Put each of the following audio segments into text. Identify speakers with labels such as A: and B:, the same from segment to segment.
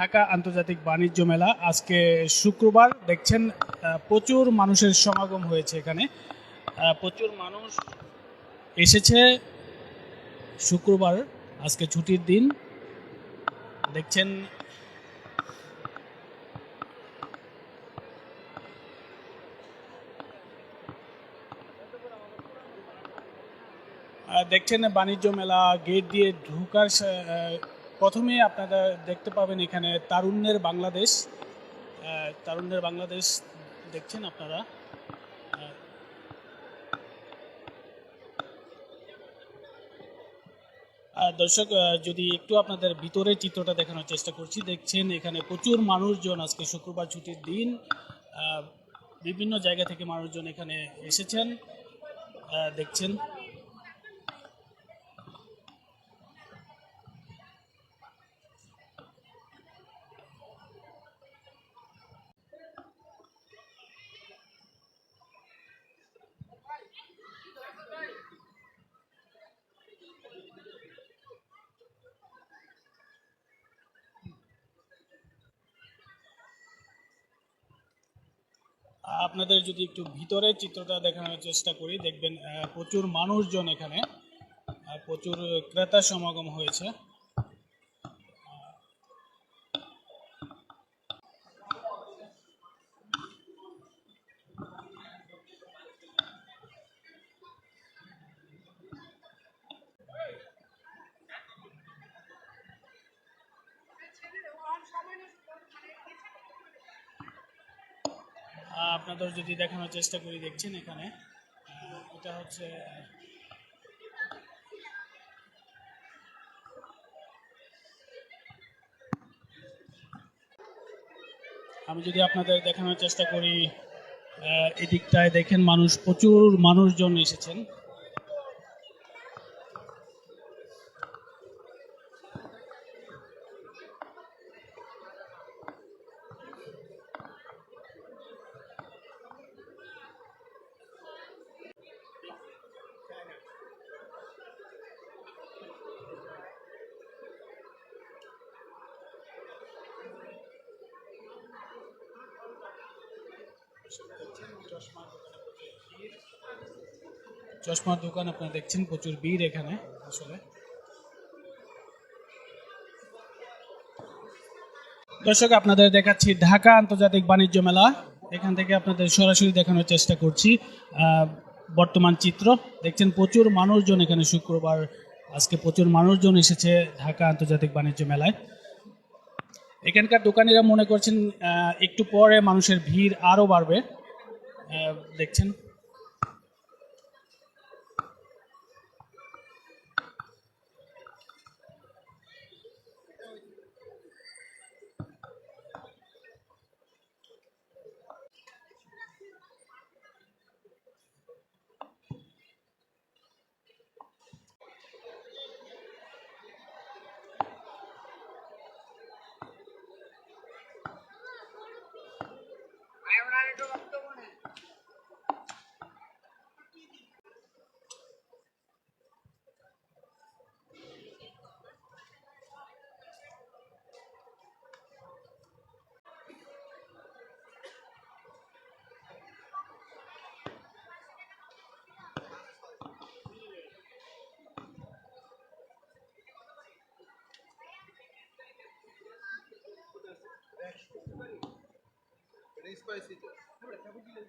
A: ঢাকা আন্তর্জাতিক বাণিজ্য মেলা আজকে শুক্রবার। দেখছেন প্রচুর মানুষের সমাগম হয়েছে এখানে। প্রচুর মানুষ এসেছে শুক্রবার, আজকে ছুটির দিন। দেখছেন দেখছেন বাণিজ্য মেলা গেট দিয়ে ঢুকার প্রথমে আপনারা দেখতে পাবেন এখানে তারুণ্যের বাংলাদেশ তারুণ্যের বাংলাদেশ দেখছেন আপনারা। দর্শক যদি একটু আপনাদের ভিতরের চিত্রটা দেখানোর চেষ্টা করছি, দেখছেন এখানে প্রচুর মানুষজন আজকে শুক্রবার ছুটির দিন বিভিন্ন জায়গা থেকে মানুষজন এখানে এসেছেন দেখছেন। আপনাদের যদি একটু ভিতরের চিত্রটা দেখানোর চেষ্টা করি, দেখবেন প্রচুর মানুষজন এখানে প্রচুর ক্রেতা সমাগম হয়েছে। আপনাদের যদি দেখানোর চেষ্টা করি, দেখছেন এখানে। এটা হচ্ছে, আমি যদি আপনাদের দেখানোর চেষ্টা করি এদিকটায় দেখেন মানুষ, প্রচুর মানুষজন এসেছেন। চশমার দোকান। আপনারা দেখছেন, প্রচুর ভিড় এখানে আসলে। দর্শক, আপনাদের দেখাচ্ছি ঢাকা আন্তর্জাতিক বাণিজ্য মেলা। এখান থেকে আপনাদের সরাসরি দেখানোর চেষ্টা করছি বর্তমান চিত্র। দেখছেন, প্রচুর মানুষজন এখানে শুক্রবার, আজকে প্রচুর মানুষজন এসেছে ঢাকা আন্তর্জাতিক বাণিজ্য মেলায়। এখানকার দোকানিরা মনে করছেন একটু পরে মানুষের ভিড় আরও বাড়বে। দেখছেন?
B: spicy છે આપણે સબજી લઈ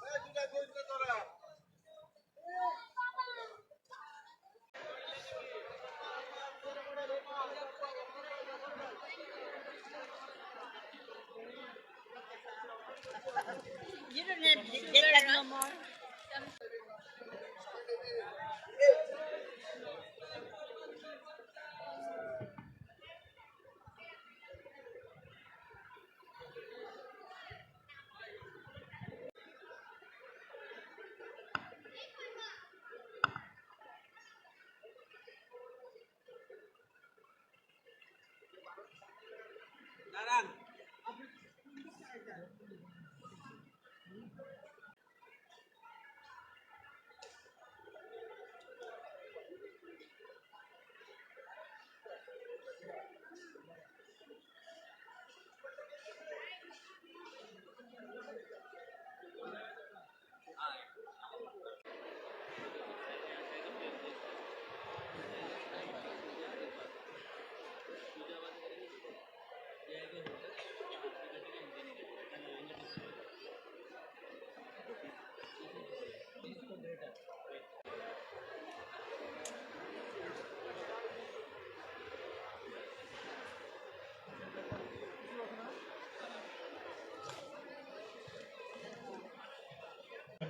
B: Hey, you guys going to the 你这人皮脸了吗？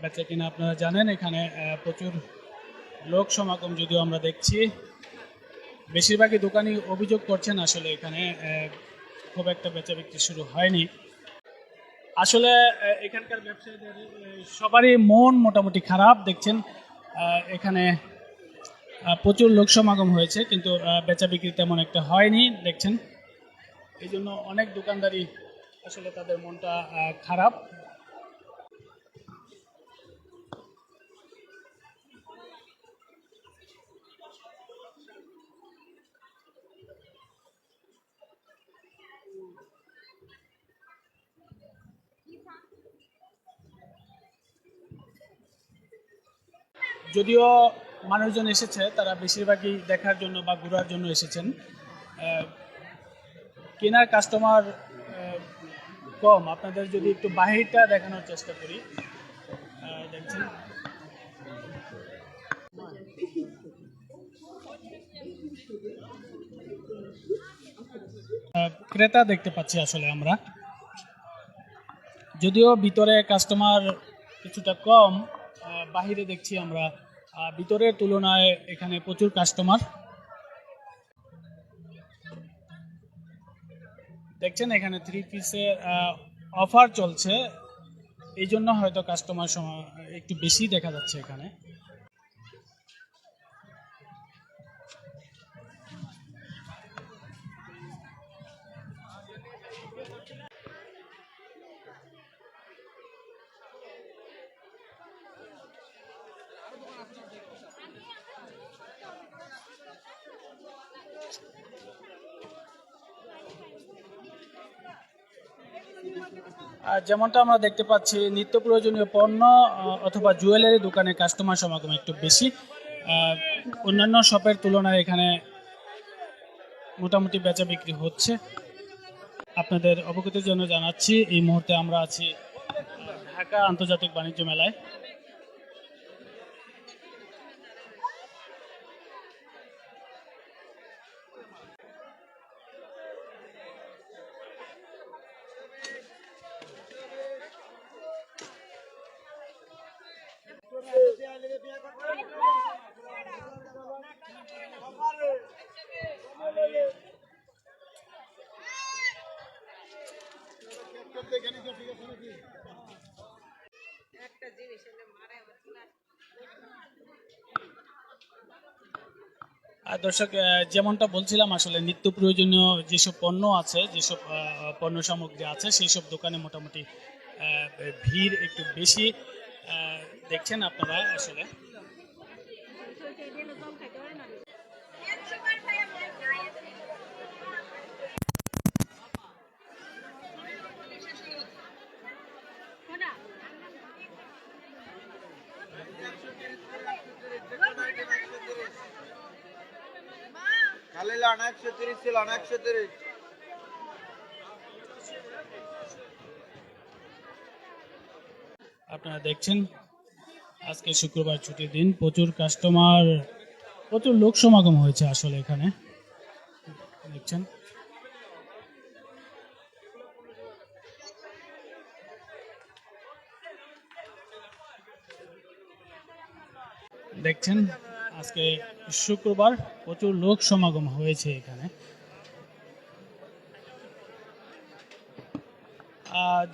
A: বেচা কিনা আপনারা জানেন, এখানে প্রচুর লোক সমাগম যদিও আমরা দেখছি। বেশিরভাগই দোকানি অভিযোগ করছেন আসলে এখানে খুব একটা বেচা বিক্রি শুরু হয়নি। আসলে এখানকার ব্যবসায়ীদের সবারই মন মোটামুটি খারাপ, দেখছেন এখানে প্রচুর লোক সমাগম হয়েছে, কিন্তু বেচা বিক্রি তেমন একটা হয়নি, দেখছেন। এই জন্য অনেক দোকানদারই আসলে তাদের মনটা খারাপ। যদিও মানুষজন এসেছে, তারা বেশিরভাগই দেখার জন্য বা ঘোরার জন্য এসেছেন। কেনার কাস্টমার কম। আপনাদের যদি একটু বাহিরটা দেখানোর চেষ্টা করি। দেখছেন? ক্রেতা দেখতে পাচ্ছি আসলে আমরা। যদিও ভিতরে কাস্টমার কিছুটা কম বাহিরে দেখছি আমরা ভিতরের তুলনায় এখানে প্রচুর কাস্টমার দেখছেন এখানে থ্রি পিসের অফার চলছে। এই জন্য হয়তো কাস্টমার একটু বেশি দেখা যাচ্ছে এখানে। যেমনটা আমরা দেখতে পাচ্ছি, নিত্য প্রয়োজনীয় পণ্য অথবা জুয়েলারি দোকানে কাস্টমার সমাগম একটু বেশি। অন্যান্য শপের তুলনায় এখানে মোটামুটি বেচা বিক্রি হচ্ছে। আপনাদের অবগতির জন্য জানাচ্ছি, এই মুহূর্তে আমরা আছি ঢাকা আন্তর্জাতিক বাণিজ্য মেলায়। দর্শক যেমনটা বলছিলাম আসলে নিত্য প্রয়োজনীয় যেসব পণ্য আছে, যেসব পণ্য সামগ্রী আছে, সেই সব দোকানে মোটামুটি ভিড় একটু বেশি দেখছেন আপনারা আসলে। আপনারা দেখছেন, আজকে শুক্রবার ছুটির দিন, প্রচুর কাস্টমার প্রচুর লোক সমাগম হয়েছে আসলে এখানে। দেখছেন। দেখছেন, আজকে শুক্রবার প্রচুর লোক সমাগম হয়েছে এখানে।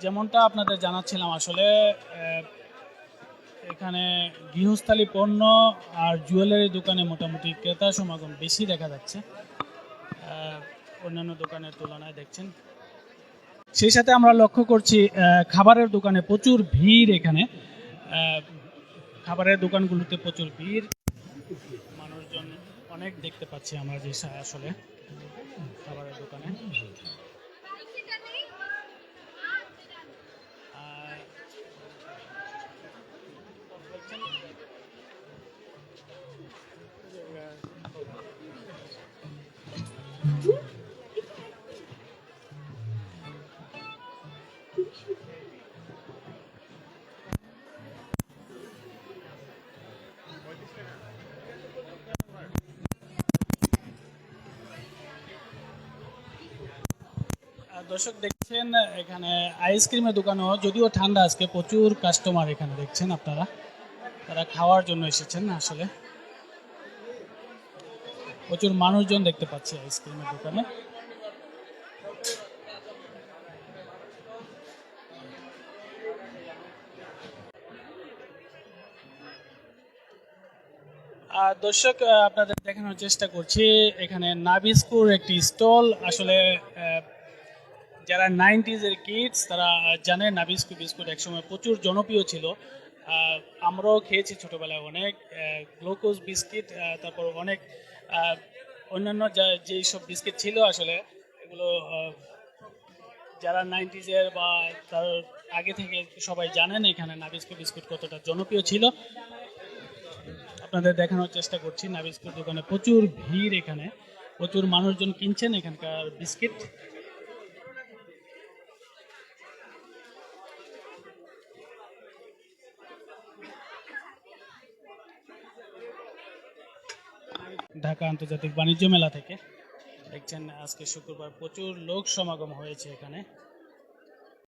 A: যেমনটা আপনাদের জানাচ্ছিলাম আসলে এখানে গৃহস্থালী পণ্য আর জুয়েলারি দোকানে মোটামুটি ক্রেতা সমাগম বেশি দেখা যাচ্ছে। অন্যান্য দোকানের তুলনায় দেখছেন। সেই সাথে আমরা লক্ষ্য করছি খাবারের দোকানে প্রচুর ভিড় এখানে। খাবারের দোকানগুলোতে প্রচুর ভিড়। অনেক দেখতে পাচ্ছি আমরা যে আসলে খাবারের দোকানে। আর আর দর্শক দেখছেন, এখানে আইসক্রিমের দোকানও, যদিও ঠান্ডা আজকে, প্রচুর কাস্টমার এখানে দেখছেন আপনারা। তারা খাওয়ার জন্য এসেছেন আসলে। প্রচুর মানুষজন দেখতে পাচ্ছি আইসক্রিমের দোকানে। দর্শক আপনাদের দেখানোর চেষ্টা করছি, এখানে নাবিস্কুর একটি স্টল, আসলে যারা নাইনটিজের কিডস, তারা জানে নাবিস্কু বিস্কুট একসময় প্রচুর জনপ্রিয় ছিল। আমরাও খেয়েছি ছোটোবেলায় অনেক গ্লুকোজ বিস্কিট তারপর অনেক অন্যান্য যা যেই সব বিস্কিট ছিল আসলে, এগুলো যারা নাইনটিজের বা তার আগে থেকে সবাই জানেন, এখানে নাবিস্কু বিস্কুট কতটা জনপ্রিয় ছিল। আপনাদের দেখানোর চেষ্টা করছি, নাবিস্কুর দোকানে প্রচুর ভিড় এখানে, প্রচুর মানুষজন কিনছেন এখানকার বিস্কিট। ঢাকা আন্তর্জাতিক বাণিজ্য মেলা থেকে। দেখছেন আজকে শুক্রবার প্রচুর লোক সমাগম হয়েছে এখানে।